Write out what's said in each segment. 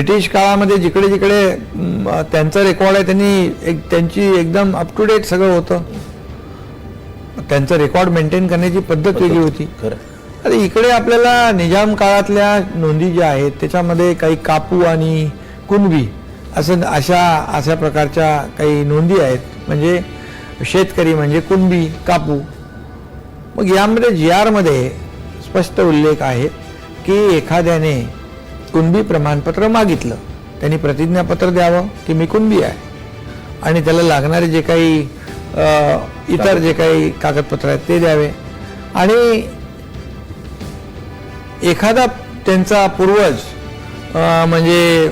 British काळामध्ये जिकडे जिकडे त्यांचं रेकॉर्ड आहे त्यांनी एक त्यांची एकदम अप टू डेट सगळं होतं. त्यांचं रेकॉर्ड मेंटेन करण्याची पद्धत वेगळी होती. खरं. अरे इकडे आपल्याला निजाम काळातल्या नोंदी ज्या आहेत त्याच्यामध्ये काही कापू आणि कुणबी असं अशा अशा प्रकारच्या काही नोंदी आहेत. म्हणजे शेतकरी म्हणजे कुणबी कापू. मग यामध्ये जी आरमध्ये स्पष्ट उल्लेख आहे की एखाद्याने कुणबी प्रमाणपत्र मागितलं. त्यांनी प्रतिज्ञापत्र द्यावं की मी कुणबी आहे? आणि त्याला लागणारे जे काही इतर जे काही कागदपत्र आहेत ते द्यावे. आणि एखादा त्यांचा पूर्वज म्हणजे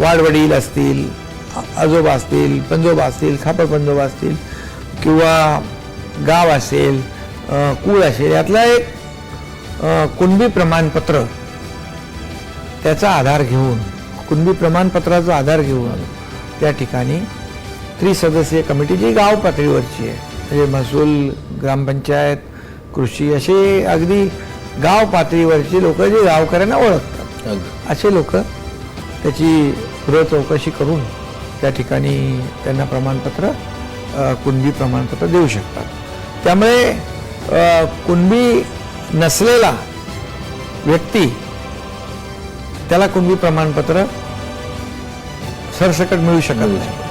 वाडवडील असतील आजोबा असतील पंजोबा असतील खापर पंजोबा असतील किंवा गाव असेल कुळ असेल यातला एक कुणबी प्रमाणपत्र त्याचा आधार घेऊन कुणबी प्रमाणपत्राचा आधार घेऊन त्या ठिकाणी त्रिसदस्यीय कमिटी जी गाव पातळीवरची आहे म्हणजे महसूल ग्रामपंचायत कृषी असे अगदी गाव पातळीवरची लोक जे गावकऱ्यांना ओळखतात. असे लोक त्याची गृह चौकशी करून त्या ठिकाणी त्यांना प्रमाणपत्र कुणबी प्रमाणपत्र देऊ शकतात. त्यामुळे कुणबी नसलेला व्यक्ती त्याला कुणबी प्रमाणपत्र सरसकट मिळू शकत नाही.